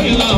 Hey, love.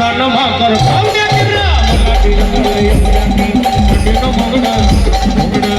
ನನ್ನ ಮಾತಾಡ ಮಗಡ ಮಗಡ